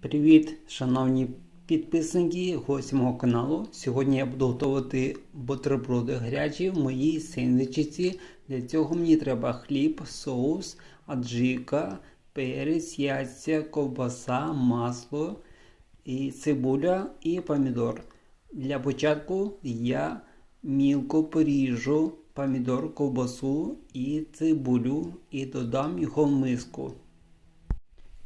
Привіт, шановні підписники, гості мого каналу. Сьогодні я буду готувати бутерброди гарячі в моїй сендвічці. Для цього мені треба хліб, соус, аджика, перець, яйця, ковбаса, масло, і цибуля і помідор. Для початку я мілко поріжу помідор, ковбасу і цибулю і додам його в миску.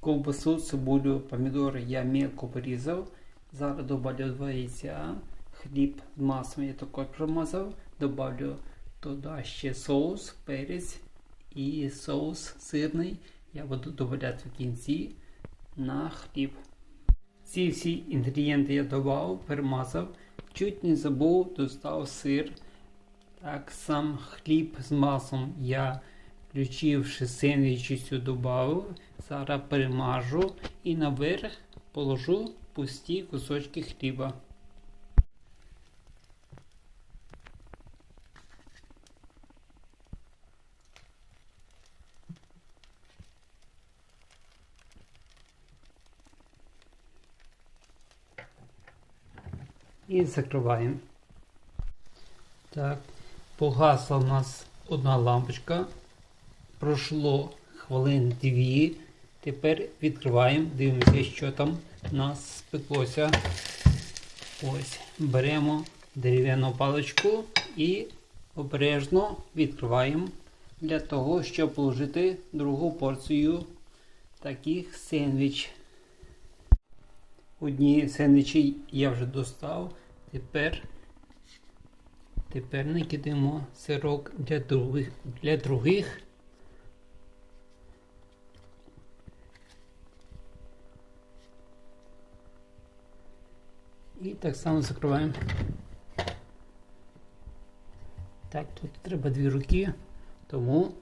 Ковбасу, цибулю, помідори я мелко порізав. Зараз добавлю два яйця. Хліб з маслом я також промазав. Добавлю туди ще соус, перець і соус сирний. Я буду додавати в кінці на хліб. Ці всі інгредієнти я додав, перемазав. Чуть не забув, достав сир. Так сам хліб з маслом я включивши сендвічицю додав. Зараз перемажу і наверх положу пусті кусочки хліба. І закриваємо. Так, погасла у нас одна лампочка. Пройшло хвилин дві. Тепер відкриваємо, дивимося, що там у нас спеклося. Ось, беремо дерев'яну паличку і обережно відкриваємо для того, щоб положити другу порцію таких сендвіч. Одні сендвічі я вже достав. Тепер Тепер накидаємо сирок для других. Для других. І так само закриваємо. Так, тут треба дві руки, тому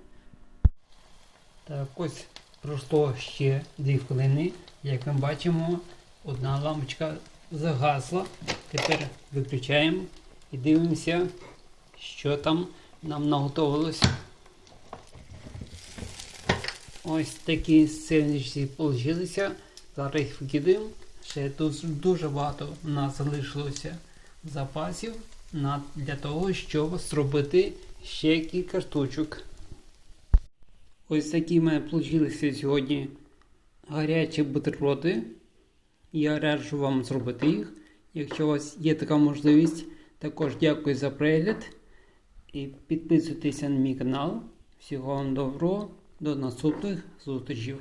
так ось пройшло ще дві хвилини. Як ми бачимо, одна лампочка загасла. Тепер виключаємо і дивимося, що там нам наготовилось. Ось такі сендвічі вийшли. Зараз їх викидаємо. Ще тут дуже багато у нас залишилося запасів на, для того, щоб зробити ще кілька штучок. Ось такі в мене сьогодні гарячі бутерброди. Я раджу вам зробити їх. Якщо у вас є така можливість, також дякую за перегляд. І підписуйтеся на мій канал. Всього вам доброго, до наступних зустрічей.